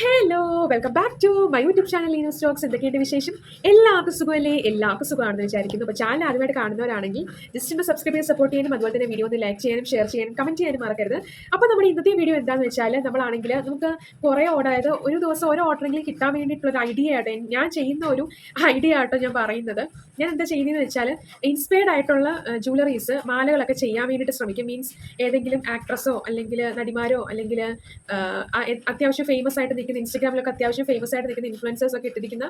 Hello welcome back to my YouTube channel Leeno stocks എന്തൊക്കെയുണ്ട് വിശേഷം? എല്ലാവർക്കും സുഖമല്ലേ? എല്ലാവർക്കും സുഖമാണെന്ന് വിചാരിക്കുന്നു. അപ്പോൾ ചാനൽ ആദ്യമായിട്ട് കാണുന്നവരാണെങ്കിൽ ജസ്റ്റ് ഒന്ന് സബ്സ്ക്രൈബ് ചെയ്ത് സപ്പോർട്ട് ചെയ്യാനും അതുപോലെ തന്നെ വീഡിയോ ഒന്ന് ലൈക്ക് ചെയ്യാനും ഷെയർ ചെയ്യാനും കമന്റ് ചെയ്യാനും മറക്കരുത്. അപ്പോൾ നമ്മുടെ ഇന്നത്തെ വീഡിയോ എന്താണെന്ന് വെച്ചാൽ നമ്മളാണെങ്കിൽ നമുക്ക് കുറേ ഓർഡർ അതായത് ഒരു ദിവസം ഓരോ ഓർഡറെങ്കിലും കിട്ടാൻ വേണ്ടിയിട്ടുള്ള ഒരു ഐഡിയ ആട്ടോ. ഞാൻ ചെയ്യുന്ന ഒരു ഐഡിയ ആട്ടോ ഞാൻ പറയുന്നത്. ഞാൻ എന്താ ചെയ്യുന്നതെന്ന് വെച്ചാൽ ഇൻസ്പയർഡ് ആയിട്ടുള്ള ജുവലറീസ് മാലകളൊക്കെ ചെയ്യാൻ വേണ്ടിയിട്ട് ശ്രമിക്കും. മീൻസ് ഏതെങ്കിലും ആക്ട്രസോ അല്ലെങ്കിൽ നടിമാരോ അല്ലെങ്കിൽ അത്യാവശ്യം ഫേമസ് ആയിട്ട് നിൽക്കുന്ന ഇൻസ്റ്റാഗ്രാമിലൊക്കെ അത്യാവശ്യം ഫേമസ് ആയിട്ട് നിൽക്കുന്ന ഇൻഫ്ലുവൻസേഴ്സ് ഒക്കെ ഇട്ടിരിക്കുന്ന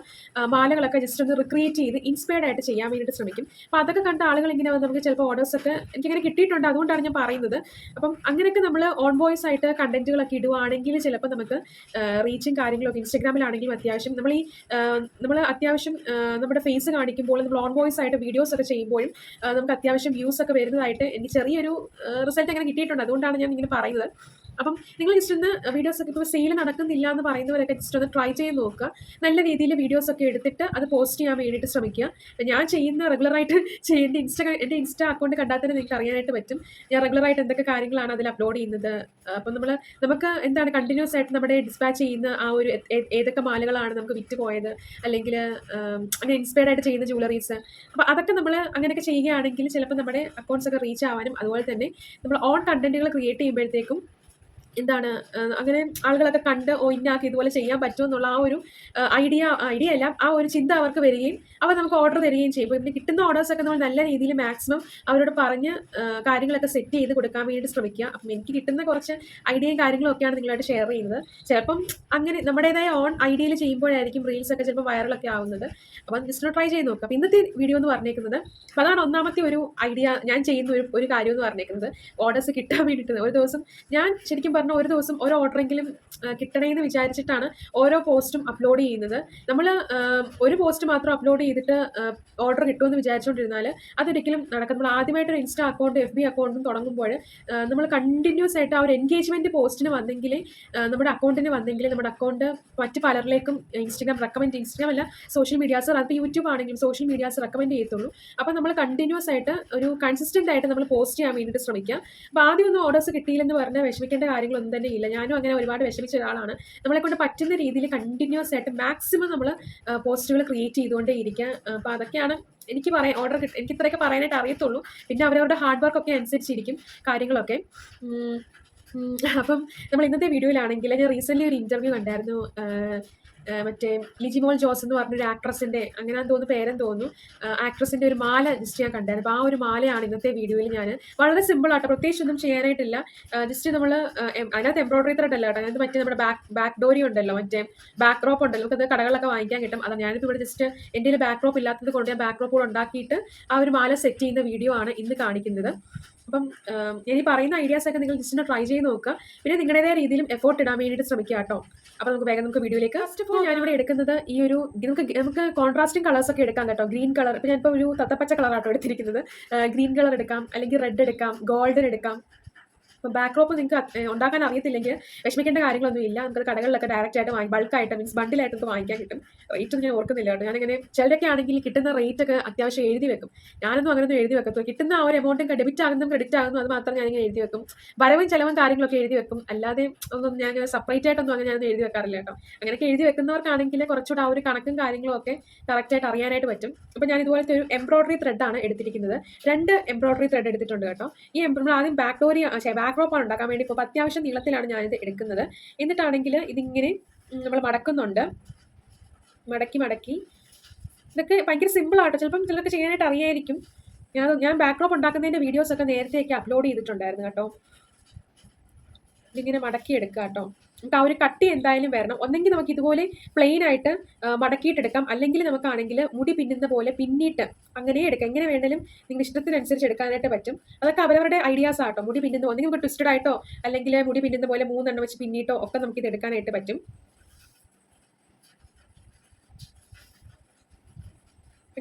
മാലകളൊക്കെ ജസ്റ്റ് ഒന്ന് റിക്രിയേറ്റ് ചെയ്ത് ഇൻസ്പയർഡ് ആയിട്ട് ചെയ്യാൻ വേണ്ടിയിട്ട് ശ്രമിക്കും. അപ്പോൾ അതൊക്കെ കണ്ട ആളുകൾ ഇങ്ങനെ നമുക്ക് ചിലപ്പോൾ ഓർഡേഴ്സ് ഒക്കെ എനിക്കങ്ങനെ കിട്ടിയിട്ടുണ്ട്. അതുകൊണ്ടാണ് ഞാൻ പറയുന്നത്. അപ്പം അങ്ങനെയൊക്കെ നമ്മൾ ഓൺ വോയിസ് ആയിട്ട് കണ്ടന്റുകളൊക്കെ ഇടുവാണെങ്കിൽ ചിലപ്പോൾ നമുക്ക് റീച്ചും കാര്യങ്ങളൊക്കെ ഇൻസ്റ്റാഗ്രാമിലാണെങ്കിലും അത്യാവശ്യം നമ്മൾ ഈ നമ്മൾ അത്യാവശ്യം നമ്മുടെ ഫേസ് കാണിക്കുമ്പോൾ നമ്മൾ ഓൺ വോയിസ് ആയിട്ട് വീഡിയോസ് ഒക്കെ ചെയ്യുമ്പോഴും നമുക്ക് അത്യാവശ്യം വ്യൂസ് ഒക്കെ വരുന്നതായിട്ട് എനിക്ക് ചെറിയൊരു റിസൾട്ട് അങ്ങനെ കിട്ടിയിട്ടുണ്ട്. അതുകൊണ്ടാണ് ഞാൻ ഇങ്ങനെ പറയുന്നത്. അപ്പം നിങ്ങൾ ജസ്റ്റ് ഒന്ന് വീഡിയോസ് ഒക്കെ ഇപ്പോൾ സെയിൽ നടക്കുന്നില്ല എന്ന് പറയുന്നവരൊക്കെ ജസ്റ്റ് ഒന്ന് ട്രൈ ചെയ്ത് നോക്കുക. നല്ല രീതിയിൽ വീഡിയോസ് ഒക്കെ എടുത്തിട്ട് അത് പോസ്റ്റ് ചെയ്യാൻ വേണ്ടിയിട്ട് ശ്രമിക്കുക. ഞാൻ ചെയ്യുന്ന റെഗുലറായിട്ട് ചെയ്യുന്ന ഇൻസ്റ്റാ എന്റെ ഇൻസ്റ്റാ അക്കൗണ്ട് കണ്ടാൽ തന്നെ നിങ്ങൾക്ക് അറിയാനായിട്ട് പറ്റും. ഞാൻ റെഗുലറായിട്ട് എന്തൊക്കെ കാര്യങ്ങളാണ് അതിൽ അപ്ലോഡ് ചെയ്യുന്നത്. അപ്പം നമ്മൾ നമുക്ക് എന്താണ് കണ്ടിന്യൂസ് ആയിട്ട് നമ്മുടെ ഡിസ്പാച്ച് ചെയ്യുന്ന ആ ഒരു ഏതൊക്കെ മാലകളാണ് നമുക്ക് വിറ്റ് പോയത്. അല്ലെങ്കിൽ അങ്ങനെ ഇൻസ്പയർഡ് ആയിട്ട് ചെയ്യുന്ന ജുവലറീസ് അപ്പോൾ അതൊക്കെ നമ്മൾ അങ്ങനെയൊക്കെ ചെയ്യുകയാണെങ്കിൽ ചിലപ്പോൾ നമ്മുടെ അക്കൗണ്ട്സ് ഒക്കെ റീച്ച് ആവാനും അതുപോലെ തന്നെ നമ്മൾ ഓൺ കണ്ടന്റുകൾ ക്രിയേറ്റ് ചെയ്യുമ്പോഴത്തേക്കും എന്താണ് അങ്ങനെ ആളുകളൊക്കെ കണ്ട് ഓ ഇന്നാക്കി ഇതുപോലെ ചെയ്യാൻ പറ്റുമോ എന്നുള്ള ആ ഒരു ഐഡിയ ഐഡിയ അല്ല ആ ഒരു ചിന്ത അവർക്ക് വരികയും അവർ നമുക്ക് ഓർഡർ തരികയും ചെയ്യും. ഇപ്പോൾ കിട്ടുന്ന ഓർഡേഴ്സൊക്കെ നമ്മൾ നല്ല രീതിയിൽ മാക്സിമം അവരോട് പറഞ്ഞ് കാര്യങ്ങളൊക്കെ സെറ്റ് ചെയ്ത് കൊടുക്കാൻ വേണ്ടി ശ്രമിക്കുക. അപ്പം എനിക്ക് കിട്ടുന്ന കുറച്ച് ഐഡിയയും കാര്യങ്ങളും ഒക്കെയാണ് നിങ്ങളായിട്ട് ഷെയർ ചെയ്യുന്നത്. ചിലപ്പം അങ്ങനെ നമ്മുടേതായ ഓൺ ഐഡിയയിൽ ചെയ്യുമ്പോഴായിരിക്കും റീൽസ് ഒക്കെ ചിലപ്പോൾ വൈറലൊക്കെ ആവുന്നത്. അപ്പം ജസ്റ്റ് ട്രൈ ചെയ്ത് നോക്കുക. അപ്പം ഇന്നത്തെ വീഡിയോ എന്ന് പറഞ്ഞേക്കുന്നത് അപ്പം അതാണ് ഒന്നാമത്തെ ഒരു ഐഡിയ ഞാൻ ചെയ്യുന്ന ഒരു ഒരു കാര്യം എന്ന് പറഞ്ഞേക്കുന്നത്. ഓർഡേഴ്സ് കിട്ടാൻ വേണ്ടിയിട്ട് ഒരു ദിവസം ഞാൻ ശരിക്കും പറഞ്ഞാൽ ഒരു ദിവസം ഒരു ഓർഡറെങ്കിലും കിട്ടണമെന്ന് വിചാരിച്ചിട്ടാണ് ഓരോ പോസ്റ്റും അപ്ലോഡ് ചെയ്യുന്നത്. നമ്മൾ ഒരു പോസ്റ്റ് മാത്രം അപ്ലോഡ് ചെയ്തിട്ട് ഓർഡർ കിട്ടുമെന്ന് വിചാരിച്ചുകൊണ്ടിരുന്നാൽ അതൊരിക്കലും നടക്കും നമ്മൾ ആദ്യമായിട്ട് ഒരു ഇൻസ്റ്റാ അക്കൗണ്ട് എഫ് ബി അക്കൗണ്ടും തുടങ്ങുമ്പോൾ നമ്മൾ കണ്ടിന്യൂസ് ആയിട്ട് ആ ഒരു എൻഗേജ്മെന്റ് പോസ്റ്റിന് വന്നെങ്കിൽ നമ്മുടെ അക്കൗണ്ടിന് വന്നെങ്കിൽ നമ്മുടെ അക്കൗണ്ട് മറ്റ് പലരിലേക്കും ഇൻസ്റ്റഗ്രാം റെക്കമെൻഡ് ഇൻസ്റ്റഗ്രാം അല്ല സോഷ്യൽ മീഡിയാസ് അതിപ്പോൾ യൂട്യൂബ് ആണെങ്കിലും സോഷ്യൽ മീഡിയാസ് റെക്കമെൻഡ് ചെയ്യത്തുള്ളൂ. അപ്പോൾ നമ്മൾ കണ്ടിന്യൂസ് ആയിട്ട് ഒരു കൺസിസ്റ്റന്റ് ആയിട്ട് നമ്മൾ പോസ്റ്റ് ചെയ്യാൻ വേണ്ടിയിട്ട് ശ്രമിക്കുക അപ്പോൾ ആദ്യം ഒന്നും ഓർഡേഴ്സ് കിട്ടിയില്ലെന്ന് പറഞ്ഞാൽ വിഷമിക്കേണ്ട കാര്യങ്ങളൊന്നും തന്നെ ഇല്ല. ഞാനും അങ്ങനെ ഒരുപാട് വിഷമിച്ച ഒരാളാണ്. നമ്മളെ കൊണ്ട് പറ്റുന്ന രീതിയിൽ കണ്ടിന്യൂസ് ആയിട്ട് മാക്സിമം നമ്മൾ പോസ്റ്റുകൾ ക്രിയേറ്റ് ചെയ്തുകൊണ്ടേ ഇരിക്കുക അപ്പോൾ അതൊക്കെയാണ് എനിക്ക് പറയാൻ ഓർഡർ കിട്ടും എനിക്ക് ഇത്രയൊക്കെ പറയാനായിട്ട് അറിയത്തുള്ളൂ. പിന്നെ അവരവരുടെ ഹാർഡ് വർക്ക് ഒക്കെ അനുസരിച്ചിരിക്കും കാര്യങ്ങളൊക്കെ. അപ്പം നമ്മൾ ഇന്നത്തെ വീഡിയോയിലാണെങ്കിൽ ഞാൻ റീസെന്റ്ലി ഒരു ഇന്റർവ്യൂ കണ്ടായിരുന്നു. മറ്റേ ലിജിമോൾ ജോസ് എന്ന് പറഞ്ഞൊരു ആക്ട്രസിന്റെ അങ്ങനെ തോന്നുന്നു പേരെന്ന് തോന്നുന്നു. ആക്ട്രസിന്റെ ഒരു മാല ജസ്റ്റ് ഞാൻ കണ്ടായിരുന്നു. അപ്പോൾ ആ ഒരു മാലയാണ് ഇന്നത്തെ വീഡിയോയിൽ ഞാൻ വളരെ സിമ്പിൾ ആട്ടോ പ്രത്യേകിച്ച് ഒന്നും ചെയ്യാനായിട്ടില്ല. ജസ്റ്റ് നമ്മൾ അതിനകത്ത് എംബ്രോയിഡറി ത്രെഡ് അല്ല കേട്ടോ അതിനകത്ത് മറ്റേ നമ്മുടെ ബാക്ക് ബാക്ക് ഡോറി ഉണ്ടല്ലോ മറ്റേ ബാക്ക് ഡ്രോപ്പ് ഉണ്ടല്ലോ നമുക്കത് കടകളൊക്കെ വാങ്ങിക്കാൻ കിട്ടും. അതാണ് ഞാനിപ്പോൾ ഇവിടെ ജസ്റ്റ് എന്റെ ബാക്ക് ഡ്രോപ്പ് ഇല്ലാത്തത് കൊണ്ട് ഞാൻ ബാക്ക് ഡ്രോപ്പ് ഉണ്ടാക്കിയിട്ട് ആ ഒരു മാല സെറ്റ് ചെയ്യുന്ന വീഡിയോ ആണ് ഇന്ന് കാണിക്കുന്നത്. അപ്പം ഈ പറയുന്ന ഐഡിയാസ് ഒക്കെ നിങ്ങൾ ജസ്റ്റ് ട്രൈ ചെയ്ത് നോക്കുക. പിന്നെ നിങ്ങളുടേതായ രീതിയിലും എഫോർട്ട് ഇടാൻ വേണ്ടിയിട്ട് ശ്രമിക്കുക കേട്ടോ. അപ്പോൾ നമുക്ക് വേഗം നമുക്ക് വീഡിയോയിലേക്ക് ഫസ്റ്റ് ഓഫ് ഓൾ ഞാനിവിടെ എടുക്കുന്നത് ഈ ഒരു നമുക്ക് നമുക്ക് കോൺട്രാസ്റ്റിംഗ് കളേഴ്സ് ഒക്കെ എടുക്കാം കേട്ടോ. ഗ്രീൻ കളർ ഇപ്പോൾ ഞാനിപ്പോൾ ഒരു തത്തപ്പച്ച കളറാട്ടോ എടുത്തിരിക്കുന്നത്. ഗ്രീൻ കളർ എടുക്കാം അല്ലെങ്കിൽ റെഡ് എടുക്കാം ഗോൾഡൻ എടുക്കാം. അപ്പോൾ ബാക്ക് ഡ്രോപ്പ് നിങ്ങൾക്ക് ഉണ്ടാക്കാൻ അറിയത്തില്ലെങ്കിൽ വിഷമിക്കേണ്ട കാര്യങ്ങളൊന്നും ഇല്ല. നമുക്ക് കടകളിലൊക്കെ ഡയറക്റ്റ് ആയിട്ട് വാങ്ങി ബൾക്കായിട്ട് മീൻസ് ബണ്ടിലായിട്ട് വാങ്ങിക്കാൻ കിട്ടും. റേറ്റ് ഒന്നും ഞാൻ ഓർക്കുന്നില്ല കേട്ടോ. ഞാനിങ്ങനെ ചിലരൊക്കെ ആണെങ്കിൽ കിട്ടുന്ന റേറ്റ് ഒക്കെ അത്യാവശ്യം എഴുതി വെക്കും. ഞാനൊന്നും അങ്ങനെയൊന്നും എഴുതി വെക്കത്തു കിട്ടുന്ന ആ ഒരു എമൗണ്ടും ഡെബിറ്റ് ആകുന്നു ക്രെഡിറ്റ് ആകുന്നു അത് മാത്രം ഞാനിങ്ങനെ എഴുതി വെക്കും. വരവും ചിലവും കാര്യങ്ങളൊക്കെ എഴുതി വെക്കും. അല്ലാതെ ഒന്നും ഞാൻ അങ്ങനെ സെപ്പറേറ്റ് ആയിട്ടൊന്നും അങ്ങനെ ഞാൻ എഴുതി വെക്കാറില്ല കേട്ടോ. അങ്ങനെയൊക്കെ എഴുതി വെക്കുന്നവർക്കാണെങ്കിൽ കുറച്ചുകൂടെ ആ ഒരു കണക്കും കാര്യങ്ങളൊക്കെ കറക്റ്റായിട്ട് അറിയാനായിട്ട് പറ്റും. അപ്പോൾ ഞാൻ ഇതുപോലത്തെ ഒരു എംബ്രോയിഡറി ത്രെഡാണ് എടുത്തിരിക്കുന്നത്. രണ്ട് എംബ്രോയിഡറി ത്രെഡ് എടുത്തിട്ടുണ്ട് കേട്ടോ. ഈ എംബ്രോ ആദ്യം ബാക്ക് ഡോറി ബാക്ക് ആണ് ഉണ്ടാക്കാൻ വേണ്ടി ഇപ്പോൾ അത്യാവശ്യം നീളത്തിലാണ് ഞാനിത് എടുക്കുന്നത്. എന്നിട്ടാണെങ്കിൽ ഇതിങ്ങനെ നമ്മൾ മടക്കുന്നുണ്ട്. മടക്കി മടക്കി. ഇതൊക്കെ ഭയങ്കര സിമ്പിൾ ആട്ടോ. ചിലപ്പം ചിലർക്ക് ചെയ്യാനായിട്ട് അറിയായിരിക്കും. ഞാൻ ഞാൻ ബാക്ക് ഡ്രോപ്പ് ഉണ്ടാക്കുന്നതിന്റെ വീഡിയോസൊക്കെ നേരത്തെയൊക്കെ അപ്ലോഡ് ചെയ്തിട്ടുണ്ടായിരുന്നു കേട്ടോ. ഇതിങ്ങനെ മടക്കി എടുക്കുക കേട്ടോ. നമുക്ക് ആ ഒരു കട്ടി എന്തായാലും വരണം. ഒന്നെങ്കിൽ നമുക്ക് ഇതുപോലെ പ്ലെയിൻ ആയിട്ട് മടക്കിയിട്ടെടുക്കാം. അല്ലെങ്കിൽ നമുക്കാണെങ്കിൽ മുടി പിന്നുന്ന പോലെ പിന്നിട്ട് അങ്ങനെ എടുക്കാം. എങ്ങനെ വേണമെങ്കിലും നിങ്ങൾ ഇഷ്ടത്തിനനുസരിച്ച് എടുക്കാനായിട്ട് പറ്റും. അതൊക്കെ അവരവരുടെ ഐഡിയാസ് ആട്ടോ. മുടി പിന്നുന്ന ഒന്നെങ്കിൽ നമുക്ക് ട്വിസ്റ്റഡ് ആയിട്ടോ അല്ലെങ്കിൽ മുടി പിന്നുന്ന പോലെ മൂന്നെണ്ണം വെച്ച് പിന്നിട്ടോ ഒക്കെ നമുക്ക് ഇത് എടുക്കാനായിട്ട് പറ്റും.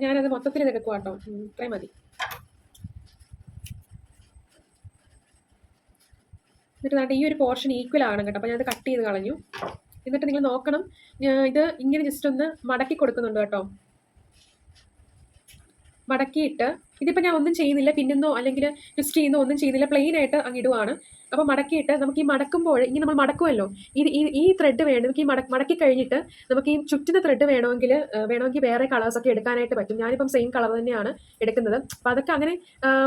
ഞാനത് മൊത്തത്തിൽ ഇതെടുക്കുവാട്ടോ ഇത്രയും മതി. എന്നിട്ട് ഈ ഒരു പോർഷൻ ഈക്വൽ ആണ് കേട്ടോ. അപ്പോൾ ഞാനത് കട്ട് ചെയ്ത് കളഞ്ഞു. എന്നിട്ട് നിങ്ങൾ നോക്കണം ഇത് ഇങ്ങനെ ജസ്റ്റ് ഒന്ന് മടക്കി കൊടുക്കുന്നുണ്ട് കേട്ടോ. മടക്കിയിട്ട് ഇതിപ്പോൾ ഞാൻ ഒന്നും ചെയ്യുന്നില്ല പിന്നുന്നോ അല്ലെങ്കിൽ ട്വിസ്റ്റ് ചെയ്യുന്നോ ഒന്നും ചെയ്യുന്നില്ല പ്ലെയിൻ ആയിട്ട് അങ്ങിടുവാണ് അപ്പോൾ മടക്കിയിട്ട് നമുക്ക് ഈ മടക്കുമ്പോൾ ഇങ്ങനെ നമ്മൾ മടക്കുമല്ലോ ഇത് ഈ ഈ ത്രെഡ് വേണം നമുക്ക് ഈ മട മടക്കി കഴിഞ്ഞിട്ട് നമുക്ക് ഈ ചുറ്റുന്ന ത്രെഡ് വേണമെങ്കിൽ വേണമെങ്കിൽ വേറെ കളേഴ്സൊക്കെ എടുക്കാനായിട്ട് പറ്റും. ഞാനിപ്പം സെയിം കളർ തന്നെയാണ് എടുക്കുന്നത്. അപ്പോൾ അതൊക്കെ അങ്ങനെ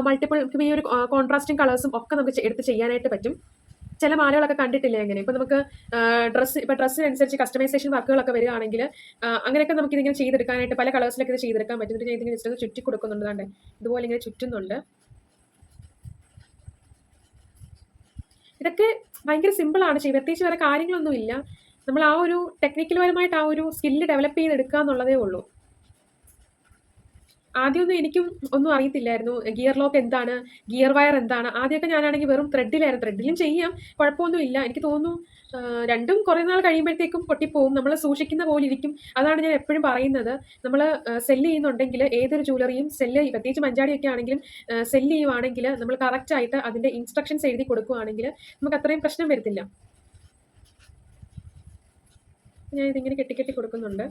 മൾട്ടിപ്പിൾ ഈ ഒരു കോൺട്രാസ്റ്റിങ് കളേഴ്സും ഒക്കെ നമുക്ക് എടുത്ത് ചെയ്യാനായിട്ട് പറ്റും. ചില മാലകളൊക്കെ കണ്ടിട്ടില്ലേ എങ്ങനെ? ഇപ്പം നമുക്ക് ഡ്രസ്സ് ഇപ്പം ഡ്രസ്സിനനുസരിച്ച് കസ്റ്റമൈസേഷൻ വർക്കുകളൊക്കെ വരികയാണെങ്കിൽ അങ്ങനെയൊക്കെ നമുക്ക് ഇതിങ്ങനെ ചെയ്തെടുക്കാനായിട്ട് പല കളേഴ്സിലൊക്കെ ഇത് ചെയ്തെടുക്കാൻ പറ്റും. എന്നിട്ട് ഞാൻ ഇതിങ്ങനെ ചുറ്റി കൊടുക്കുന്നുണ്ട് കണ്ടേ? ഇതുപോലെ ഇങ്ങനെ ചുറ്റുന്നുണ്ട്. ഇതൊക്കെ ഭയങ്കര സിമ്പിളാണ് ചെയ്യുക പ്രത്യേകിച്ച് വേറെ കാര്യങ്ങളൊന്നും ഇല്ല നമ്മൾ ആ ഒരു ടെക്നിക്കൽ പരമായിട്ട് ആ ഒരു സ്കില്ല് ഡെവലപ്പ് ചെയ്തെടുക്കുക എന്നുള്ളതേ ഉള്ളൂ. ആദ്യമൊന്നും എനിക്കും ഒന്നും അറിയത്തില്ലായിരുന്നു. ഗിയർ ലോക്ക് എന്താണ്? ഗിയർ വയർ എന്താണ്? ആദ്യമൊക്കെ ഞാനാണെങ്കിൽ വെറും ത്രെഡിലായിരുന്നു ത്രെഡിലും ചെയ്യാം. കുഴപ്പമൊന്നുമില്ല. എനിക്ക് തോന്നുന്നു രണ്ടും കുറേ നാൾ കഴിയുമ്പോഴത്തേക്കും പൊട്ടിപ്പോവും. നമ്മൾ സൂക്ഷിക്കുന്ന പോലെ ഇരിക്കും. അതാണ് ഞാൻ എപ്പോഴും പറയുന്നത്. നമ്മൾ സെല്ല് ചെയ്യുന്നുണ്ടെങ്കിൽ ഏതൊരു ജ്വല്ലറിയും സെല്ല് പ്രത്യേകിച്ച് മഞ്ചാടിയൊക്കെ ആണെങ്കിലും സെല്ല് ചെയ്യുവാണെങ്കിൽ നമ്മൾ കറക്റ്റായിട്ട് അതിന്റെ ഇൻസ്ട്രക്ഷൻസ് എഴുതി കൊടുക്കുകയാണെങ്കിൽ നമുക്ക് അത്രയും പ്രശ്നം വരത്തില്ല. ഞാൻ ഇതിങ്ങനെ കെട്ടിക്കെട്ടി കെട്ടി കൊടുക്കുന്നുണ്ട്.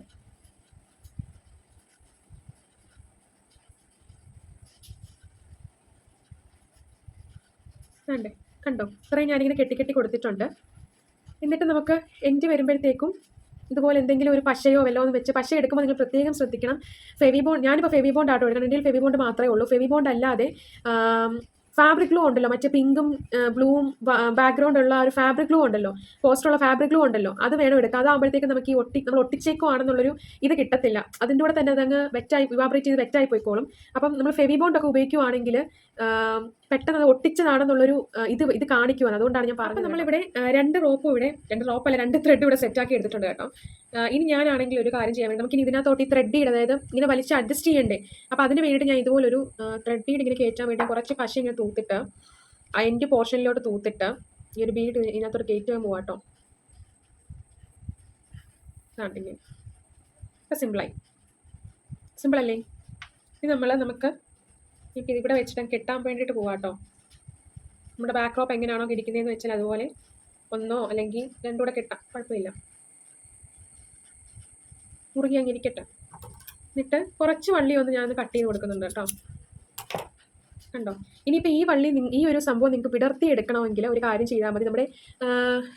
കണ്ടേ? കണ്ടോ? ഇത്രയും ഞാനിങ്ങനെ കെട്ടി കെട്ടി കൊടുത്തിട്ടുണ്ട്. എന്നിട്ട് നമുക്ക് എൻഡ് വരുമ്പോഴത്തേക്കും ഇതുപോലെ എന്തെങ്കിലും ഒരു പശയോ വല്ലോ എന്ന് വെച്ച് പശ എടുക്കുമ്പോൾ നിങ്ങൾ പ്രത്യേകം ശ്രദ്ധിക്കണം. ഫെവി ബോണ്ട് ഞാനിപ്പോൾ ഫെവി ബോണ്ട് ആട്ടോ എടുക്കണം എന്റെ ഫെവി ബോണ്ട് മാത്രമേ ഉള്ളൂ. ഫെവിബോണ്ട് അല്ലാതെ ഫാബ്രിക് ഗ്ലൂ ഉണ്ടല്ലോ മറ്റേ പിങ്കും ബ്ലൂവും ബാക്ക്ഗ്രൗണ്ട് ഉള്ള ഒരു ഫാബ്രിക് ഗ്ലൂ ഉണ്ടല്ലോ പോസ്റ്ററുള്ള ഫാബ്രിക് ഗ്ലൂ ഉണ്ടല്ലോ അത് വേണം എടുക്കുക അതാകുമ്പോഴത്തേക്ക് നമുക്ക് ഈ ഒട്ടി നമ്മൾ ഒട്ടിച്ചേക്കുവാണെന്നുള്ളൊരു ഇത് കിട്ടത്തില്ല. അതിന്റെ കൂടെ തന്നെ അതങ്ങ് വെറ്റായി ഇവാബറേറ്റ് ചെയ്ത് വെറ്റായി പോയിക്കോളും. അപ്പം നമ്മൾ ഫെവി ബോണ്ട് ഒക്കെ ഉപയോഗിക്കുവാണെങ്കിൽ പെട്ടെന്ന് അത് ഒട്ടിച്ചതാണെന്നുള്ളൊരു ഇത് ഇത് കാണിക്കുവാണ്. അതുകൊണ്ടാണ് ഞാൻ പറഞ്ഞത്. നമ്മളിവിടെ രണ്ട് റോപ്പ് ഇവിടെ രണ്ട് റോപ്പ് അല്ല രണ്ട് ത്രെഡ് ഇവിടെ സെറ്റാക്കി എടുത്തിട്ടുണ്ട് കേട്ടോ. ഇനി ഞാനാണെങ്കിൽ ഒരു കാര്യം ചെയ്യാൻ വേണ്ടി നമുക്ക് ഇതിനകത്തോട്ട് ഈ ത്രെഡ് ഇട അതായത് ഇങ്ങനെ വലിച്ച് അഡ്ജസ്റ്റ് ചെയ്യണ്ടേ. അപ്പോൾ അതിന് വേണ്ടിയിട്ട് ഞാൻ ഇതുപോലൊരു ത്രെഡ് ബീഡ് ഇങ്ങനെ കയറ്റാൻ വേണ്ടി കുറച്ച് പശ ഇങ്ങനെ തൂത്തിട്ട് ആ എന്റെ പോർഷനിലോട്ട് തൂത്തിട്ട് ഈ ഒരു ബീഡ് ഇതിനകത്തോട്ട് കയറ്റുവാൻ കേട്ടോ കാട്ടിങ്ങനെ ഇപ്പം സിമ്പിളായി സിമ്പിളല്ലേ ഇത് നമ്മൾ നമുക്ക് ഇപ്പം ഇതിവിടെ വെച്ചിട്ട് കെട്ടാൻ വേണ്ടിയിട്ട് പോവാട്ടോ. നമ്മുടെ ബാക്ക് ക്രോപ്പ് എങ്ങനെയാണോ ഇരിക്കുന്നതെന്ന് വെച്ചാൽ അതുപോലെ ഒന്നോ അല്ലെങ്കിൽ രണ്ടും കൂടെ കെട്ടാം. കുഴപ്പമില്ല. മുറുകി അങ്ങിരിക്കട്ടെ എന്നിട്ട് കുറച്ച് വള്ളി ഒന്ന് ഞാൻ കട്ട് ചെയ്ത് കൊടുക്കുന്നുണ്ട് കേട്ടോ. കണ്ടോ ഇനിയിപ്പോൾ ഈ വള്ളി ഈ ഒരു സംഭവം നിങ്ങൾക്ക് വിടർത്തി എടുക്കണമെങ്കിൽ ഒരു കാര്യം ചെയ്താൽ മതി. നമ്മുടെ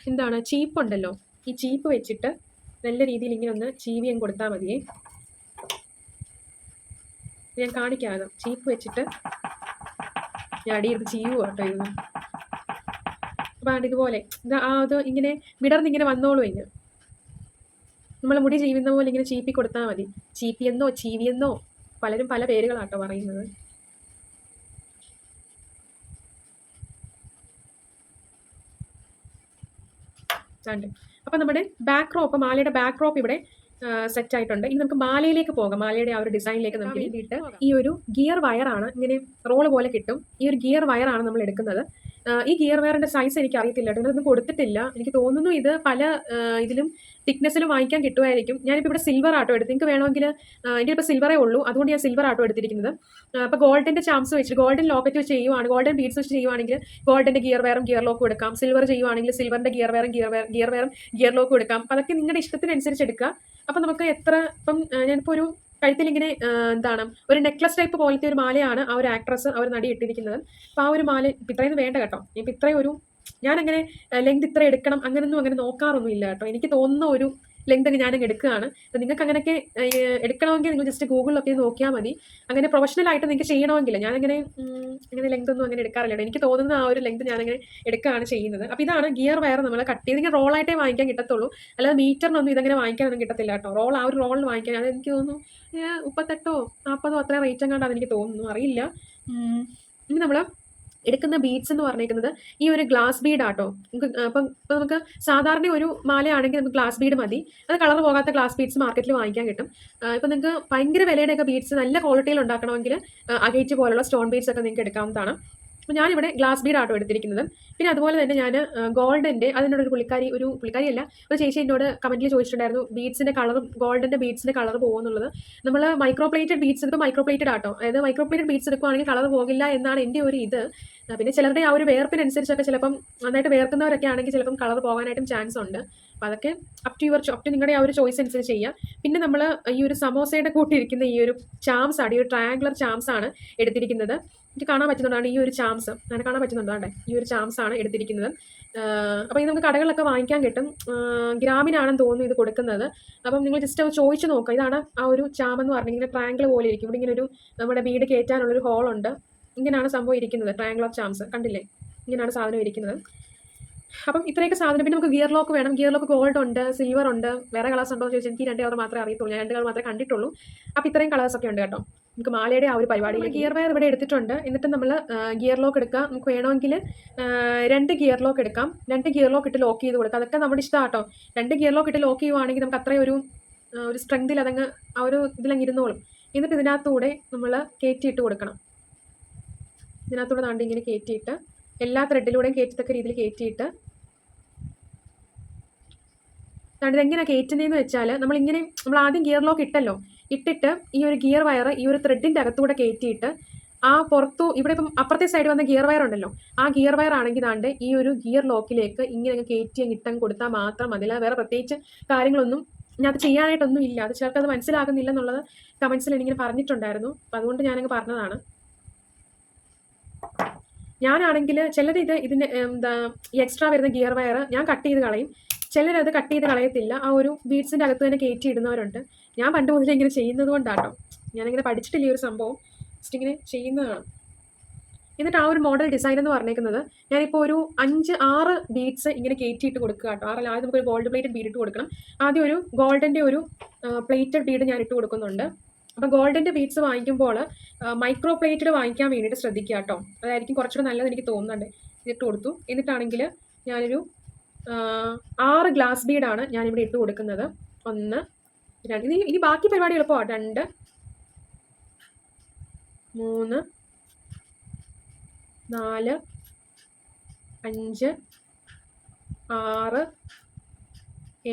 എന്താണ് ചീപ്പ് ഉണ്ടല്ലോ? ഈ ചീപ്പ് വെച്ചിട്ട് നല്ല രീതിയിൽ ഇങ്ങനെ ഒന്ന് ചീവിയം കൊടുത്താൽ മതിയേ. ഞാൻ കാണിക്കാതെ ചീപ്പ് വെച്ചിട്ട് ഞാൻ അടിയെടുത്ത് ചീവ് കേട്ടോ ഇരുന്ന് അപ്പം ഇതുപോലെ ഇത് ആ അത് ഇങ്ങനെ വിടർന്നിങ്ങനെ വന്നോളൂ ഇങ്ങനെ നമ്മൾ മുടി ചീവുന്ന പോലെ ഇങ്ങനെ ചീപ്പി കൊടുത്താൽ മതി. ചീപ്പിയെന്നോ ചീവിയെന്നോ പലരും പല പേരുകളാട്ടോ പറയുന്നത്. ഉണ്ട്. അപ്പം നമ്മുടെ ബാക്ക് റോപ്പ് മാലയുടെ ബാക്ക് റോപ്പ് ഇവിടെ സെറ്റ് ആയിട്ടുണ്ട്. ഇനി നമുക്ക് മാലയിലേക്ക് പോകാം. മാലയുടെ ആ ഒരു ഡിസൈനിലേക്ക് നമുക്ക് വേണ്ടിയിട്ട് ഈ ഒരു ഗിയർ വയറാണ് ഇങ്ങനെ റോൾ പോലെ കിട്ടും. ഈ ഒരു ഗിയർ വയറാണ് നമ്മൾ എടുക്കുന്നത്. ഈ ഗിയർ വയറിന്റെ സൈസ് എനിക്ക് അറിയത്തില്ല കേട്ടോ. ഇതൊന്നും കൊടുത്തിട്ടില്ല. എനിക്ക് തോന്നുന്നു ഇത് പല ഇതിലും തിക്നെസ്സിലും വാങ്ങിക്കാൻ കിട്ടുമായിരിക്കും. ഞാനിപ്പോൾ ഇവിടെ സിൽവർ ആട്ടോ എടുത്ത് നിങ്ങൾക്ക് വേണമെങ്കിൽ എന്റെ ഇപ്പോൾ സിൽവറേ ഉള്ളൂ. അതുകൊണ്ട് ഞാൻ സിൽവർ ആട്ടോ എടുത്തിരിക്കുന്നത്. അപ്പോൾ ഗോൾഡിന്റെ ചാംസ് വെച്ച് ഗോൾഡൻ ലോക്കറ്റ് വെച്ച് ചെയ്യുവാണ് ഗോൾഡൻ ബീഡ്സ് വെച്ച് ചെയ്യുവാണെങ്കിൽ ഗോൾഡിന്റെ ഗിയർ വെയറും ഗിയർ ലോക്ക് എടുക്കാം. സിൽവർ ചെയ്യുവാണെങ്കിൽ സിൽവറിന്റെ ഗിയർ വെയറും ഗിയർ വെയർ ഗിയർ വെയറും ഗിയർ ലോക്കും എടുക്കാം. അപ്പോൾ അതൊക്കെ നിങ്ങളുടെ ഇഷ്ടത്തിനനുസരിച്ച് എടുക്കുക. അപ്പോൾ നമുക്ക് എത്ര ഇപ്പം ആ, ഞാനിപ്പോൾ ഒരു കഴുത്തിൽ ഇങ്ങനെ എന്താണ് ഒരു നെക്ലസ് ടൈപ്പ് പോലത്തെ ഒരു മാലയാണ് ആ ഒരു ആക്ട്രസ് അവർ നടി ഇട്ടിരിക്കുന്നത്. അപ്പോൾ ആ ഒരു മാല ഇത്രയൊന്നും വേണ്ട കേട്ടോ. ഇപ്പം ഇത്രയും ഒരു ഞാനങ്ങനെ ലെങ്ത് ഇത്ര എടുക്കണം അങ്ങനെയൊന്നും അങ്ങനെ നോക്കാറൊന്നും ഇല്ല കേട്ടോ. എനിക്ക് തോന്നുന്ന ഒരു ലെങ്ത് ഒക്കെ ഞാനങ്ങ് എടുക്കുകയാണ്. അപ്പം നിങ്ങൾക്ക് അങ്ങനെയൊക്കെ എടുക്കണമെങ്കിൽ നിങ്ങൾ ജസ്റ്റ് ഗൂഗിളിലൊക്കെ നോക്കിയാൽ മതി. അങ്ങനെ പ്രൊഫഷണലായിട്ട് നിങ്ങൾക്ക് ചെയ്യണമെങ്കിൽ ഞാനങ്ങനെ അങ്ങനെ ലെങ്ത് ഒന്നും അങ്ങനെ എടുക്കാറില്ല എനിക്ക് തോന്നുന്ന ആ ഒരു ലെങ്ത് ഞാനങ്ങനെ എടുക്കുകയാണ് ചെയ്യുന്നത്. അപ്പോൾ ഇതാണ് ഗിയർ വയർ നമ്മൾ കട്ട് ചെയ്ത്. റോൾ ആയിട്ടേ വാങ്ങിക്കാൻ കിട്ടത്തുള്ളൂ. അല്ലാതെ മീറ്ററിനൊന്നും ഇതങ്ങനെ വാങ്ങിക്കാനൊന്നും കിട്ടത്തില്ല കേട്ടോ. റോൾ ആ ഒരു റോളിൽ വാങ്ങിക്കാൻ അത് എനിക്ക് തോന്നുന്നു മുപ്പത്തെട്ടോ നാൽപ്പതോ അത്രയും റേറ്റ് എങ്ങാണ്ടാന്ന് എനിക്ക് തോന്നുന്നു. അറിയില്ല. ഇനി നമ്മൾ എടുക്കുന്ന ബീഡ്സ് എന്ന് പറഞ്ഞേക്കുന്നത് ഈ ഒരു ഗ്ലാസ് ബീഡ് ആട്ടോ. നമുക്ക് അപ്പം നമുക്ക് സാധാരണ ഒരു മാലയാണെങ്കിൽ നമുക്ക് ഗ്ലാസ് ബീഡ് മതി. അത് കളർ പോകാത്ത ഗ്ലാസ് ബീഡ്സ് മാർക്കറ്റിൽ വാങ്ങിക്കാൻ കിട്ടും. ഇപ്പം നിങ്ങൾക്ക് ഭയങ്കര വിലയുടെയൊക്കെ ബീഡ്സ് നല്ല ക്വാളിറ്റിയിൽ ഉണ്ടാക്കണമെങ്കിൽ അകേറ്റ് പോലുള്ള സ്റ്റോൺ ബീഡ്സ് ഒക്കെ നിങ്ങൾക്ക് എടുക്കാവുന്നതാണ്. അപ്പോൾ ഞാനിവിടെ ഗ്ലാസ് ബീഡ് ആട്ടോ എടുത്തിരിക്കുന്നത്. പിന്നെ അതുപോലെ തന്നെ ഞാൻ ഗോൾഡിന്റെ അതിനോട് ഒരു പുള്ളിക്കാരി ഒരു പുള്ളിക്കാരിയല്ല ഒരു ചേച്ചി എന്നോട് കമന്റിൽ ചോദിച്ചിട്ടുണ്ടായിരുന്നു ബീഡ്സിന്റെ കളറും ഗോൾഡിന്റെ ബീഡ്സിന്റെ കളർ പോകുമെന്നുള്ളത് നമ്മൾ മൈക്രോ പ്ലേറ്റഡ് ബീഡ്സ് എടുക്കും മൈക്രോ പ്ലേറ്റഡ് ആട്ടോ. അതായത് മൈക്രോ പ്ലേറ്റഡ് ബീഡ്സ് എടുക്കുവാണെങ്കിൽ കളർ പോകില്ല എന്നാണ് എന്റെ ഒരു ഇത്. പിന്നെ ചിലരുടെ ആ ഒരു വേർപ്പിനനുസരിച്ചൊക്കെ ചിലപ്പം നന്നായിട്ട് വേർക്കുന്നവരൊക്കെ ആണെങ്കിൽ ചിലപ്പം കളർ പോകാനായിട്ടും ചാൻസ് ഉണ്ട്. അപ്പോൾ അതൊക്കെ up to your up to നിങ്ങളുടെ ആ ഒരു ചോയ്സ് അനുസരിച്ച് ചെയ്യുക പിന്നെ നമ്മൾ ഈ ഒരു സമോസയുടെ കൂട്ടിയിരിക്കുന്ന ഈ ഒരു ചാംസ് ആണ് ഈ ഒരു ട്രയാങ്കുലർ ചാംസ് ആണ് എടുത്തിരിക്കുന്നത്. എനിക്ക് കാണാൻ പറ്റുന്നതാണ് ഈ ഒരു ചാംസ് അങ്ങനെ കാണാൻ പറ്റുന്നുണ്ടാണ് ഈ ഒരു ചാംസ് ആണ് എടുത്തിരിക്കുന്നത്. അപ്പോൾ ഇത് നമുക്ക് കടകളിലൊക്കെ വാങ്ങിക്കാൻ കിട്ടും. ഗ്രാമിനാണെന്ന് തോന്നുന്നു ഇത് കൊടുക്കുന്നത്. അപ്പം നിങ്ങൾ ജസ്റ്റ് അത് ചോദിച്ചു നോക്കുക. ഇതാണ് ആ ഒരു ചാം എന്ന് പറഞ്ഞാൽ ഇങ്ങനെ ട്രയാങ്കിൾ പോലെ ഇരിക്കും. ഇവിടെ ഇങ്ങനെ ഒരു നമ്മുടെ വീട് കയറ്റാനുള്ളൊരു ഹോളുണ്ട് ഇങ്ങനെയാണ് സംഭവം ഇരിക്കുന്നത്. ട്രയാങ്കിൾ ഓഫ് ചാംസ് കണ്ടില്ലേ? ഇങ്ങനെയാണ് സാധനം ഇരിക്കുന്നത്. അപ്പം ഇത്രയൊക്കെ സാധനം. പിന്നെ നമുക്ക് ഗിയർ ലോക്ക് വേണം. ഗിയർ ലോക്ക് ഗോൾഡ് ഉണ്ട് സിൽവർ ഉണ്ട്. വേറെ കളേഴ്സ് ഉണ്ടോ എന്ന് ചോദിച്ചാൽ എനിക്ക് രണ്ട് കളർ മാത്രമേ അറിയത്തുള്ളൂ. ഞാൻ രണ്ട് കളർ മാത്രമേ കണ്ടിട്ടുള്ളൂ. അപ്പോൾ ഇത്രയും കളേഴ്സൊക്കെ ഉണ്ട് കേട്ടോ. നമുക്ക് മാലയുടെ ആ ഒരു പരിപാടിയിൽ ഗിയർ വയർ ഇവിടെ എടുത്തിട്ടുണ്ട്. എന്നിട്ട് നമ്മൾ ഗിയർ ലോക്ക് എടുക്കുക നമുക്ക് വേണമെങ്കിൽ രണ്ട് ഗിയർ ലോക്ക് എടുക്കാം. രണ്ട് ഗിയർ ലോക്ക് ഇട്ട് ലോക്ക് ചെയ്ത് കൊടുക്കാം. അതൊക്കെ നമ്മുടെ ഇഷ്ടമാണ് കേട്ടോ രണ്ട് ഗിയർ ലോക്ക് ഇട്ട് ലോക്ക് ചെയ്യുവാണെങ്കിൽ നമുക്ക് അത്രയും ഒരു ഒരു സ്ട്രെങ്തിൽ അതങ്ങ് ആ ഒരു ഇതിലങ്ങ് ഇരുന്നോളും. എന്നിട്ട് ഇതിനകത്തൂടെ നമ്മൾ കയറ്റിയിട്ട് കൊടുക്കണം. ഇതിനകത്തൂടെ നാണ്ട് ഇങ്ങനെ കയറ്റിയിട്ട് എല്ലാ ത്രെഡിലൂടെയും കയറ്റത്തക്ക രീതിയിൽ കയറ്റിയിട്ട് അതുകൊണ്ട് ഇതെങ്ങനെയാണ് കയറ്റുന്നതെന്ന് വെച്ചാൽ നമ്മൾ ഇങ്ങനെ നമ്മൾ ആദ്യം ഗിയർ ലോക്ക് ഇട്ടല്ലോ. ഇട്ടിട്ട് ഈ ഒരു ഗിയർ വയർ ഈ ഒരു ത്രെഡിന്റെ അകത്തൂടെ കയറ്റിയിട്ട് ആ പുറത്തു ഇവിടെ ഇപ്പം അപ്പുറത്തെ സൈഡ് വന്ന ഗിയർ വയർ ഉണ്ടല്ലോ. ആ ഗിയർ വയർ ആണെങ്കിൽ ദാണ്ട് ഈ ഒരു ഗിയർ ലോക്കിലേക്ക് ഇങ്ങനെ അങ്ങ് കയറ്റി അങ്ങ് ഇട്ടങ്ങ് കൊടുത്താൽ മാത്രം മതി. വേറെ പ്രത്യേകിച്ച് കാര്യങ്ങളൊന്നും ഇതിനകത്ത് ചെയ്യാനായിട്ടൊന്നും ഇല്ല. അത് ചിലർക്ക് അത് മനസ്സിലാകുന്നില്ല എന്നുള്ളത് കമൻസിൽ എനിക്കിങ്ങനെ പറഞ്ഞിട്ടുണ്ടായിരുന്നു. അപ്പം അതുകൊണ്ട് ഞാനങ്ങ് പറഞ്ഞതാണ്. ഞാനാണെങ്കിൽ ഇത് ഇതിന്റെ എന്താ എക്സ്ട്രാ വരുന്ന ഗിയർ വയർ ഞാൻ കട്ട് ചെയ്ത് കളയും. ചിലരത് കട്ട് ചെയ്ത് കളയത്തില്ല. ആ ഒരു ബീഡ്സിന്റെ അകത്ത് തന്നെ കയറ്റി ഇടുന്നവരുണ്ട് ഞാൻ പണ്ട് മുതലേ ഇങ്ങനെ ചെയ്യുന്നത് കൊണ്ടാട്ടോ. ഞാനിങ്ങനെ പഠിച്ചിട്ടില്ല ഈ ഒരു സംഭവം. ജസ്റ്റ് ഇങ്ങനെ ചെയ്യുന്നതാണ് എന്നിട്ട് ആ ഒരു മോഡൽ ഡിസൈൻ എന്ന് പറഞ്ഞേക്കുന്നത് ഞാനിപ്പോൾ ഒരു അഞ്ച് ആറ് ബീഡ്സ് ഇങ്ങനെ കയറ്റിയിട്ട് കൊടുക്കുക കേട്ടോ. ആറല്ല ആദ്യം നമുക്കൊരു ഗോൾഡ് പ്ലേറ്റഡ് ബീഡ് ഇട്ട് കൊടുക്കണം. ആദ്യം ഒരു ഗോൾഡിന്റെ ഒരു പ്ലേറ്റഡ് ബീഡ് ഞാൻ ഇട്ട് കൊടുക്കുന്നുണ്ട്. അപ്പോൾ ഗോൾഡിന്റെ ബീഡ്സ് വാങ്ങിക്കുമ്പോൾ മൈക്രോ പ്ലേറ്റഡ് വാങ്ങിക്കാൻ വേണ്ടിയിട്ട് ശ്രദ്ധിക്കുക കേട്ടോ. അതായിരിക്കും കുറച്ചുകൂടെ നല്ലത് എനിക്ക് തോന്നുന്നുണ്ട്. ഇതിട്ട് കൊടുത്തു. എന്നിട്ടാണെങ്കിൽ ഞാനൊരു ആറ് ഗ്ലാസ് ബീഡാണ് ഞാനിവിടെ ഇട്ട് കൊടുക്കുന്നത്. ഒന്ന് രണ്ട് ഇനി ഇനി ബാക്കി പരിപാടി എളുപ്പമാണ് രണ്ട് മൂന്ന് നാല് അഞ്ച് ആറ്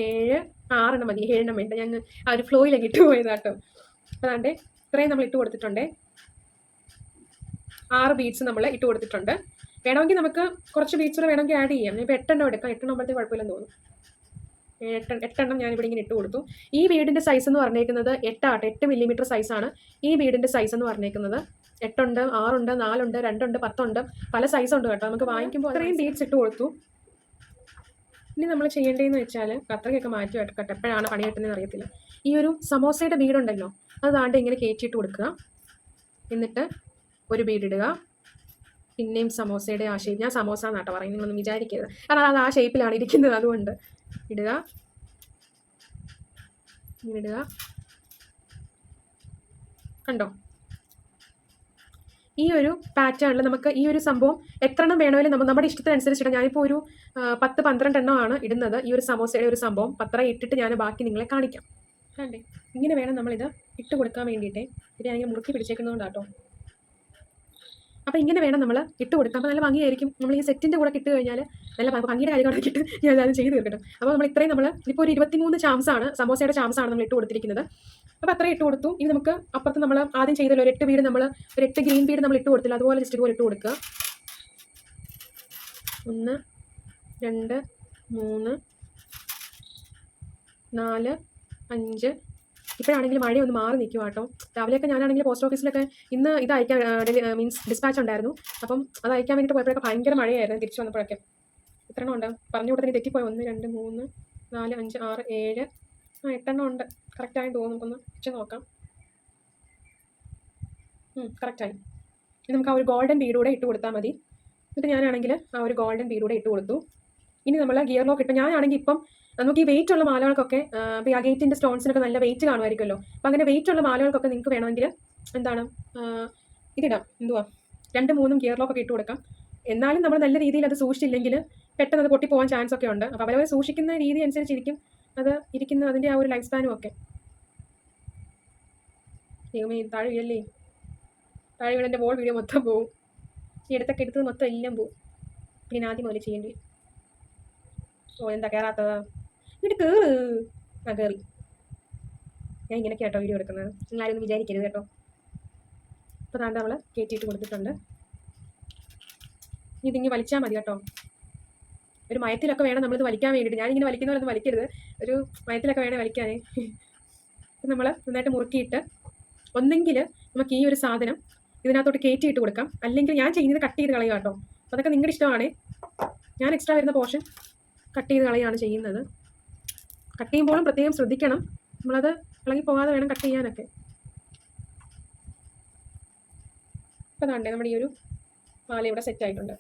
ഏഴ് ആറെണ്ണം മതി. ഏഴെണ്ണം വേണ്ട. ഞാൻ ആ ഒരു ഫ്ലോയിലേക്ക് ഇട്ട് പോയതാട്ടോ അതാണ്ട് ഇത്രയും നമ്മൾ ഇട്ട് കൊടുത്തിട്ടുണ്ട്. ആറ് ബീഡ്സ് നമ്മൾ ഇട്ട് കൊടുത്തിട്ടുണ്ട്. വേണമെങ്കിൽ നമുക്ക് കുറച്ച് ബീച്ചുകൾ വേണമെങ്കിൽ ആഡ് ചെയ്യാം. ഇപ്പോൾ എട്ടെണ്ണം എടുക്കാം എട്ടെണ്ണം ആകുമ്പോഴത്തേക്ക് കുഴപ്പമില്ലെന്ന് തോന്നുന്നു. എട്ട് എട്ടെണ്ണം ഇവിടെ ഇങ്ങനെ ഇട്ട് കൊടുത്തു. ഈ വീടിന്റെ സൈസ് എന്ന് പറഞ്ഞേക്കുന്നത് എട്ടാട്ടെ എട്ട് മില്ലിമീറ്റർ സൈസാണ് ഈ വീടിന്റെ സൈസ് എന്ന് പറഞ്ഞേക്കുന്നത് എട്ടുണ്ട് ആറുണ്ട് നാലുണ്ട് രണ്ടുണ്ട് പത്തുണ്ട്. പല സൈസുണ്ട് കേട്ടോ. നമുക്ക് വാങ്ങിക്കുമ്പോൾ അത്രയും ബീഡ്സ് ഇട്ട് കൊടുത്തു. ഇനി നമ്മൾ ചെയ്യേണ്ടതെന്ന് വെച്ചാൽ കത്രയൊക്കെ മാറ്റി വെക്കട്ടെ എപ്പോഴാണ് പണി കിട്ടുന്നതെന്ന് അറിയത്തില്ല. ഈ ഒരു സമോസയുടെ ബീഡുണ്ടല്ലോ അത് താണ്ട് ഇങ്ങനെ കയറ്റിയിട്ട് കൊടുക്കുക. എന്നിട്ട് ഒരു ബീഡ് ഇടുക. പിന്നെയും സമോസയുടെ ആ ഷേപ്പ് ഞാൻ സമോസ എന്നാട്ടോ പറയും നിങ്ങളൊന്നും വിചാരിക്കരുത്. കാരണം അത് ആ ഷേപ്പിലാണ് ഇരിക്കുന്നത് അതുകൊണ്ട്. ഇടുക. ഇടുക. കണ്ടോ? ഈ ഒരു പാറ്റേണിൽ നമുക്ക് ഈ ഒരു സംഭവം എത്ര എണ്ണം വേണമെങ്കിലും നമ്മൾ നമ്മുടെ ഇഷ്ടത്തിനനുസരിച്ചിട്ട് ഞാനിപ്പോൾ ഒരു പത്ത് പന്ത്രണ്ട് എണ്ണമാണ് ഇടുന്നത് ഈ ഒരു സമോസയുടെ ഒരു സംഭവം. പത്ര ഇട്ടിട്ട് ഞാൻ ബാക്കി നിങ്ങളെ കാണിക്കാം. കണ്ടേ? ഇങ്ങനെ വേണം നമ്മളിത് ഇട്ട് കൊടുക്കാൻ വേണ്ടിയിട്ട്. ഇത് ഞാൻ മുറുക്കി പിടിച്ചേക്കുന്നതുകൊണ്ടാട്ടോ. അപ്പോൾ ഇങ്ങനെ വേണം നമ്മൾ ഇട്ട് കൊടുക്കുക അപ്പോൾ നല്ല ഭംഗിയായിരിക്കും. നമ്മൾ ഈ സെറ്റിന്റെ കൂടെ കിട്ടു കഴിഞ്ഞാൽ നല്ല ഭംഗിയുടെ കാര്യം കൂടെ കിട്ടും. ഞാൻ അത് ചെയ്ത് തീർക്കട്ടെ. അപ്പോൾ നമ്മൾ ഇത്രയും നമ്മൾ ഇപ്പോൾ ഒരു ഇരുപത്തിമൂന്ന് ചാംസ് ആണ്. സമോസയുടെ ചാംസ് ആണ് നമ്മൾ ഇട്ട് കൊടുത്തിരിക്കുന്നത്. അപ്പോൾ അത്രയും ഇട്ട് കൊടുത്തു. ഇനി നമുക്ക് അപ്പുറത്ത് നമ്മൾ ആദ്യം ചെയ്തല്ലോ ഒരു എട്ട് വീട് നമ്മൾ ഒരു എട്ട് ഗ്രീൻ വീട് നമ്മൾ ഇട്ട് കൊടുത്തില്ല. അതുപോലെ ജസ്റ്റ് ഇതുപോലെ ഇട്ട് കൊടുക്കുക. ഒന്ന് രണ്ട് മൂന്ന് നാല് അഞ്ച് ഇപ്പോഴാണെങ്കിൽ മഴ ഒന്ന് മാറി നിൽക്കുക കേട്ടോ. രാവിലെയൊക്കെ ഞാനാണെങ്കിൽ പോസ്റ്റ് ഓഫീസിലൊക്കെ ഇന്ന് ഇത് അയക്കാൻ മീൻസ് ഡിസ്പാച്ച് ഉണ്ടായിരുന്നു. അപ്പം അത് അയക്കാൻ വേണ്ടിയിട്ട് പോയപ്പോഴൊക്കെ ഭയങ്കര മഴയായിരുന്നു തിരിച്ചു വന്നപ്പോഴൊക്കെ. എത്രണ്ണം ഉണ്ട്. പറഞ്ഞു കൊടുത്തതിന് തെറ്റിപ്പോയി. ഒന്ന് രണ്ട് മൂന്ന് നാല് അഞ്ച് ആറ് ഏഴ്. ആ എട്ടെണ്ണം ഉണ്ട്. കറക്റ്റായി തോന്നുന്നു. നമുക്കൊന്ന് വെച്ച് നോക്കാം. കറക്റ്റായി നമുക്ക് ആ ഒരു ഗോൾഡൻ ബീഡൂടെ ഇട്ട് കൊടുത്താൽ മതി. എന്നിട്ട് ഞാനാണെങ്കിൽ ആ ഒരു ഗോൾഡൻ ബീഡൂടെ ഇട്ട് കൊടുത്തു. ഇനി നമ്മൾ ഗിയർ ലോക്ക് ഇട്ട് ഞാനാണെങ്കിൽ ഇപ്പം നമുക്ക് ഈ വെയിറ്റ് ഉള്ള മാലകൾക്കൊക്കെ ഇപ്പോൾ ഈ അഗേറ്റിന്റെ സ്റ്റോൺസിനൊക്കെ നല്ല വെയിറ്റ് കാണുമായിരിക്കുമല്ലോ. അപ്പം അങ്ങനെ വെയിറ്റ് ഉള്ള മാലകൾക്കൊക്കെ നിങ്ങൾക്ക് വേണമെങ്കിൽ എന്താണ് ആ, ഇതിടാം. എന്തുവാ? രണ്ട് മൂന്നും ഗിയർ ലോക്കൊക്കെ ഇട്ട് കൊടുക്കാം. എന്നാലും നമ്മൾ നല്ല രീതിയിൽ അത് സൂക്ഷിച്ചില്ലെങ്കിൽ പെട്ടെന്ന് അത് പൊട്ടിപ്പോകാൻ ചാൻസ് ഒക്കെ ഉണ്ട്. അപ്പോൾ അവരവർ സൂക്ഷിക്കുന്ന രീതി അനുസരിച്ചിരിക്കും അത് ഇരിക്കുന്ന അതിന്റെ ആ ഒരു ലൈഫ് സ്പാനും ഒക്കെ. താഴെ വീഴല്ലേ താഴെ വീണെന്റെ ബോൾ വീഡിയോ മൊത്തം പോവും. ഈ എടുത്തൊക്കെ എടുത്തത് മൊത്തം എല്ലാം പോവും. പിന്നെ ആദ്യം മുതൽ ചെയ്യേണ്ടി വരും. ഓ എന്താ കയറാത്തത് എന്നിട്ട് കയറ് ആ കയറി ഞാൻ ഇങ്ങനെ കേട്ടോ വീഡിയോ എടുക്കുന്നത്. നിങ്ങൾ ആരും വിചാരിക്കരുത് കേട്ടോ. അപ്പോൾ താണ്ട് നമ്മൾ കയറ്റിയിട്ട് കൊടുത്തിട്ടുണ്ട്. ഇതിങ്ങി വലിച്ചാൽ മതി കേട്ടോ. ഒരു മയത്തിലൊക്കെ വേണം നമ്മളിത് വലിക്കാൻ വേണ്ടിയിട്ട് ഞാനിങ്ങനെ വലിക്കുന്ന പോലെ വലിക്കരുത്. ഒരു മയത്തിലൊക്കെ വേണം വലിക്കാനേ. നമ്മൾ നന്നായിട്ട് മുറുക്കിയിട്ട് ഒന്നെങ്കിൽ നമുക്ക് ഈ ഒരു സാധനം ഇതിനകത്തോട്ട് കയറ്റിയിട്ട് കൊടുക്കാം. അല്ലെങ്കിൽ ഞാൻ ചെയ്യുന്നത് കട്ട് ചെയ്ത് കളയുക കേട്ടോ. അതൊക്കെ നിങ്ങളുടെ ഇഷ്ടമാണ്. ഞാൻ എക്സ്ട്രാ വരുന്ന പോർഷൻ കട്ട് ചെയ്ത് കളയാണ് ചെയ്യുന്നത്. കട്ട് ചെയ്യുമ്പോഴും പ്രത്യേകം ശ്രദ്ധിക്കണം. നമ്മളത് ഇളകി പോകാതെ വേണം കട്ട് ചെയ്യാനൊക്കെ. ഇപ്പം കണ്ടേ നമ്മുടെ ഈ ഒരു പാല ഇവിടെ സെറ്റ് ആയിട്ടുണ്ട്.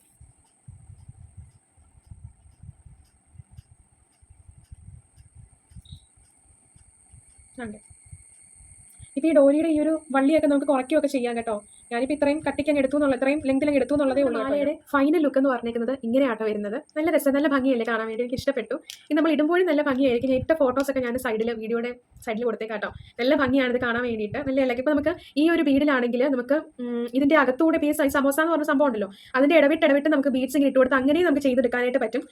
ഇപ്പൊ ഈ ഡോലിയുടെ ഈ ഒരു വള്ളിയൊക്കെ നമുക്ക് കുറയ്ക്കുകയൊക്കെ ചെയ്യാം കേട്ടോ. ഞാനിപ്പോൾ ഇത്രയും കട്ടിക്കാൻ എടുത്തു എന്നുള്ള ഇത്രയും ലെങ്തിലങ്ങ് എടുത്തു എന്നുള്ളതേ ഉള്ളൂ മാലയുടെ ഫൈനൽ ലുക്ക് എന്ന് പറഞ്ഞേക്കുന്നത് ഇങ്ങനെയാട്ടോ വരുന്നത്. നല്ല രസം നല്ല ഭംഗിയല്ലേ കാണാൻ വേണ്ടി? എനിക്ക് ഇഷ്ടപ്പെട്ടു. ഇത് നമ്മൾ ഇടുമ്പോഴും നല്ല ഭംഗിയായിരിക്കും. ഞാൻ ഇട്ട ഫോട്ടോസൊക്കെ ഞാൻ സൈഡിൽ വീഡിയോയുടെ സൈഡിൽ കൊടുത്തേക്കാട്ടോ നല്ല ഭംഗിയാണ് ഇത് കാണാൻ വേണ്ടിയിട്ട്. നല്ല അല്ലെങ്കിൽ ഇപ്പോൾ നമുക്ക് ഈ ഒരു ബീഡിലാണെങ്കിൽ നമുക്ക് ഇതിന്റെ അകത്തൂടെ ഈ ആയി സമോസ എന്ന് പറഞ്ഞ സംഭവം ഉണ്ടല്ലോ. അതിന്റെ ഇടവിട്ട് ഇടവിട്ട് നമുക്ക് ബീഡ്സ് ഇങ്ങനെ ഇട്ട് കൊടുത്ത് അങ്ങനെയും നമുക്ക് ചെയ്തെടുക്കാനായിട്ട് പറ്റും.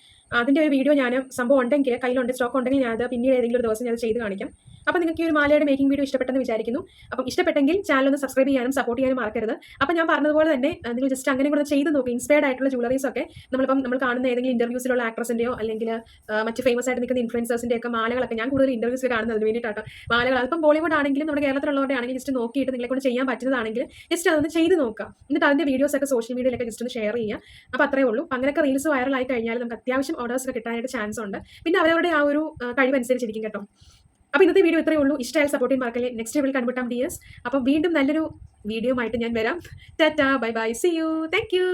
അതിന്റെ ഒരു വീഡിയോ ഞാൻ സംഭവം ഉണ്ടെങ്കിൽ കയ്യിലുണ്ട് സ്റ്റോക്ക് ഉണ്ടെങ്കിൽ ഞാൻ അത് പിന്നീട് ഏതെങ്കിലും ഒരു ദിവസം ഞാൻ ചെയ്ത് കാണിക്കാം. അപ്പോൾ നിങ്ങൾക്ക് ഈ ഒരു മാലയുടെ മേക്കിംഗ് വീഡിയോ ഇഷ്ടപ്പെട്ടെന്ന് വിചാരിക്കുന്നു. അപ്പം ഇഷ്ടപ്പെട്ടെങ്കിൽ ചാനൽ ഒന്ന് സബ്സ്ക്രൈബ് ചെയ്യാനും സപ്പോർട്ട് ചെയ്യാനും മറക്കരുത്. അപ്പം ഞാൻ പറഞ്ഞതുപോലെ തന്നെ നിങ്ങൾ ജസ്റ്റ് അങ്ങനെ കൂടെ ചെയ്ത് നോക്കുക ഇൻസ്പയർഡ് ആയിട്ടുള്ള ജുവലറീസ് ഒക്കെ നമ്മളിപ്പം നമ്മൾ കാണുന്ന ഏതെങ്കിലും ഇന്റർവ്യൂസിലുള്ള ആക്ട്രസിന്റെയോ അല്ലെങ്കിൽ മറ്റ് ഫേമസ് ആയിട്ട് നിൽക്കുന്ന ഇൻഫ്ലുവൻസേഴ്സിന്റെ ഒക്കെ മാലകളൊക്കെ ഞാൻ കൂടുതൽ ഇന്റർവ്യൂസിൽ കാണുന്നതിന് വേണ്ടിയിട്ടാണ് മാലകൾ അതിപ്പം ബോളിവുഡ് ആണെങ്കിലും നമ്മുടെ കേരളത്തിലുള്ളവരുടെ ആണെങ്കിൽ ജസ്റ്റ് നോക്കിയിട്ട് നിങ്ങളെ കൊണ്ട് ചെയ്യാൻ പറ്റുന്നതാണെങ്കിൽ ജസ്റ്റ് അതൊന്ന് ചെയ്ത് നോക്കുക. എന്നിട്ട് അതിന്റെ വീഡിയോസ് ഒക്കെ സോഷ്യൽ മീഡിയയിലൊക്കെ ജസ്റ്റ് ഒന്ന് ഷെയർ ചെയ്യുക. അപ്പോൾ അത്രേ ഉള്ളൂ. അങ്ങനെയൊക്കെ റീൽസ് വൈറലായി കഴിഞ്ഞാൽ നമുക്ക് അത്യാവശ്യം ഓർഡേഴ്സ് ഒക്കെ കിട്ടാനായിട്ട് ചാൻസ് ഉണ്ട്. പിന്നെ അവരവരുടെ ആ ഒരു കഴിവനുസരിച്ചിരിക്കും കേട്ടോ. അപ്പോൾ ഇന്നത്തെ വീഡിയോ ഇത്രയേ ഉള്ളൂ. ഇഷ്ടമായ സപ്പോർട്ട് ചെയ്യാൻ നെക്സ്റ്റ് ലെവൽ കണ്ടുപിട്ടാം ഡിയേഴ്സ് അപ്പം വീണ്ടും നല്ലൊരു വീഡിയോ ആയിട്ട് ഞാൻ വരാം. Tata bye bye see you thank you